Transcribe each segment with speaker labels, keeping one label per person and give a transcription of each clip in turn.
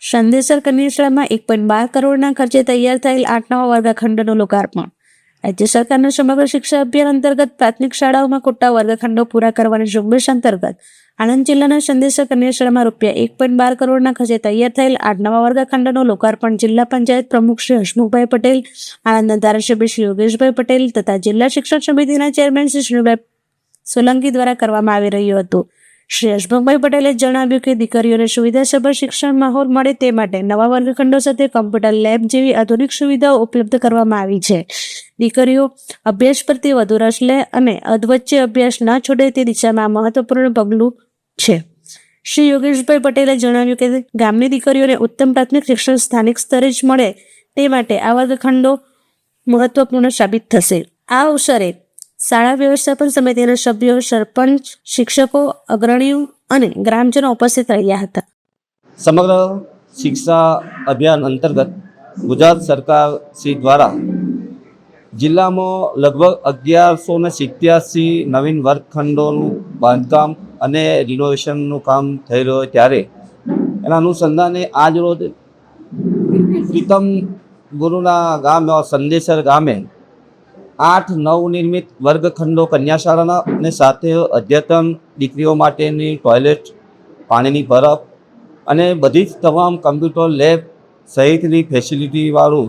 Speaker 1: સંદેશર કન્યાશાળામાં એક પોઈન્ટ બાર કરોડના ખર્ચે તૈયાર થયેલ આઠ નવા વર્ગખંડોનું લોકાર્પણ. રાજ્ય સરકારના સમગ્ર શિક્ષા અભિયાન અંતર્ગત પ્રાથમિક શાળાઓમાં ખોટા વર્ગખંડો પૂરા કરવાની ઝુંબેશ અંતર્ગત આણંદ જિલ્લાના સંદેશર કન્યાશાળામાં રૂપિયા એક પોઈન્ટ બાર કરોડના ખર્ચે તૈયાર થયેલ આઠ નવા વર્ગખંડનું લોકાર્પણ જિલ્લા પંચાયત પ્રમુખ શ્રી હસમુખભાઈ પટેલ, આણંદના ધારાસભ્ય શ્રી યોગેશભાઈ પટેલ તથા જિલ્લા શિક્ષણ સમિતિના ચેરમેન શ્રી શ્રીભાઈ સોલંકી દ્વારા કરવામાં આવી રહ્યું હતું. શ્રી હસમુખભાઈ પટેલે જણાવ્યું કે દીકરીઓને સુવિધાસભર શિક્ષણ માહોલ મળે તે માટે નવા વર્ગખંડો સાથે કમ્પ્યુટર લેબ જેવી આધુનિક સુવિધાઓ ઉપલબ્ધ કરવામાં આવી છે. દીકરીઓ અભ્યાસ પ્રત્યે વધુ રસ લે અને અધવચ્ચે અભ્યાસ ન છોડે તે દિશામાં મહત્વપૂર્ણ પગલું છે. શ્રી યોગેશભાઈ પટેલે જણાવ્યું કે ગામની દીકરીઓને ઉત્તમ પ્રાથમિક શિક્ષણ સ્થાનિક સ્તરે જ મળે તે માટે આ વર્ગખંડો મહત્વપૂર્ણ સાબિત થશે. આ અવસરે શાળા વ્યવસ્થાપન સમિતિના સભ્યો, સરપંચ, શિક્ષકો, અગ્રણીઓ અને ગ્રામજનો ઉપસ્થિત રહ્યા હતા.
Speaker 2: સમગ્ર શિક્ષા અભિયાન અંતર્ગત ગુજરાત સરકાર શ્રી દ્વારા જિલ્લામાં લગભગ અગિયારસો ને સિત્યાસી નવીન વર્ગખંડોનું બાંધકામ અને રિનોવેશનનું કામ થઈ રહ્યું ત્યારે એના અનુસંધાને આજ રોજ પ્રીતમ ગુરુના ગામ સંદેશર ગામે આઠ નવનિર્મિત વર્ગખંડો કન્યાશાળાના અને સાથે અદ્યતન દીકરીઓ માટેની ટોયલેટ, પાણીની બરફ અને બધી જ તમામ કમ્પ્યુટર લેબ સહિતની ફેસિલિટીવાળું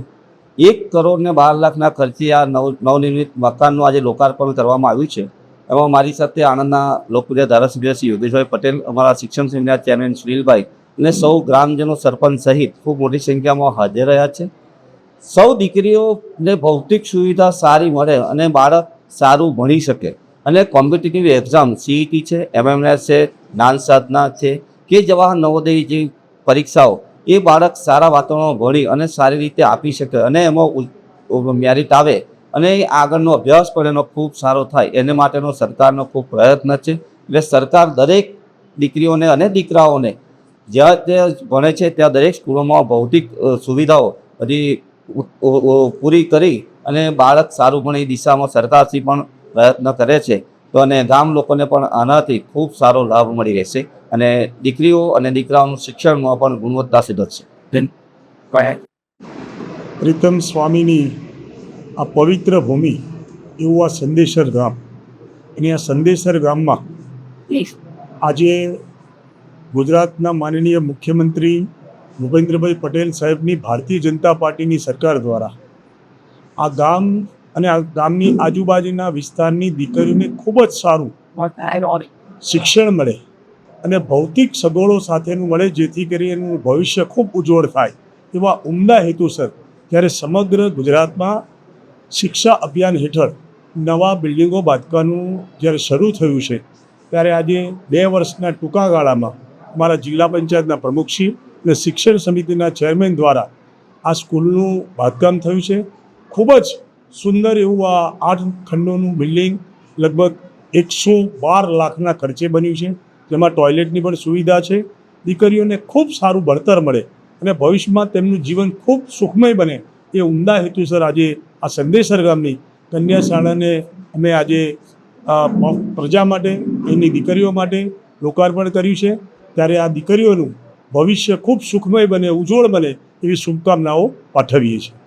Speaker 2: એક કરોડ ને બાર લાખના ખર્ચે આ નવ નવનિર્મિત મકાનનું આજે લોકાર્પણ કરવામાં આવ્યું છે. એમાં મારી સાથે આણંદના લોકપ્રિય ધારાસભ્ય શ્રી યોગેશભાઈ પટેલ, અમારા શિક્ષણ સેમિનાર ચેરમેન સુનિલભાઈ અને સૌ ગ્રામજનો સરપંચ સહિત ખૂબ મોટી સંખ્યામાં હાજર રહ્યા છે. સૌ દીકરીઓને ભૌતિક સુવિધા સારી મળે અને બાળક સારું ભણી શકે. અને કોમ્પિટિટિવ એક્ઝામ સીઈટી છે એમએમએસ છે, જ્ઞાન સાધના છે, કે જવાહર નવોદય જે પરીક્ષાઓ, એ બાળક સારા વાતાવરણમાં ભણી અને સારી રીતે આપી શકે અને એમાં મેરિટ આવે અને આગળનો અભ્યાસ પણ એનો ખૂબ સારો થાય. એને માટેનો સરકારનો ખૂબ પ્રયત્ન છે. એટલે સરકાર દરેક દીકરીઓને અને દીકરાઓને જ્યાં તે ભણે છે, ત્યાં દરેક સ્કૂલોમાં ભૌતિક સુવિધાઓ બધી પૂરી કરી અને બાળક સારું ભણે એ દિશામાં સરકારશ્રી પણ પ્રયત્ન કરે છે. તો અને ગામ લોકોને પણ આનાથી ખૂબ સારો લાભ મળી રહેશે અને દીકરીઓ અને દીકરાઓનું શિક્ષણમાં પણ ગુણવત્તા સુધરશે.
Speaker 3: પ્રીતમ સ્વામીની આ પવિત્ર ભૂમિ એવું આ સંદેશર ગામ. અને આ સંદેશર ગામમાં આજે ગુજરાતના માનનીય મુખ્યમંત્રી ભૂપેન્દ્રભાઈ પટેલ સાહેબની ભારતીય જનતા પાર્ટીની સરકાર દ્વારા આ ગામ અને આ ગામની આજુબાજુના વિસ્તારની દીકરીઓને ખૂબ જ સારું શિક્ષણ મળે અને ભૌતિક સગવડો સાથેનું મળે, જેથી કરી એનું ભવિષ્ય ખૂબ ઉજ્જવળ થાય એવા ઉમદા હેતુસર ત્યારે સમગ્ર ગુજરાતમાં શિક્ષા અભિયાન હેઠળ નવા બિલ્ડિંગો બાંધવાનું જ્યારે શરૂ થયું છે, ત્યારે આજે બે વર્ષના ટૂંકા ગાળામાં અમારા જિલ્લા પંચાયતના પ્રમુખશ્રી અને શિક્ષણ સમિતિના ચેરમેન દ્વારા આ સ્કૂલનું બાંધકામ થયું છે. ખૂબ જ સુંદર એવું આ આઠ ખંડોનું બિલ્ડિંગ લગભગ એકસો બાર લાખના ખર્ચે બન્યું છે. જેમાં ટોયલેટની પણ સુવિધા છે. દીકરીઓને ખૂબ સારું ભણતર મળે અને ભવિષ્યમાં તેમનું જીવન ખૂબ સુખમય બને એ ઉમદા હેતુસર આજે આ સંદેશર ગામની કન્યા શાળાને અમે આજે પ્રજા માટે એની દીકરીઓ માટે લોકાર્પણ કર્યું છે. ત્યારે આ દીકરીઓનું ભવિષ્ય ખૂબ સુખમય બને ઉજ્જવળ બને એવી શુભકામનાઓ પાઠવીએ છીએ.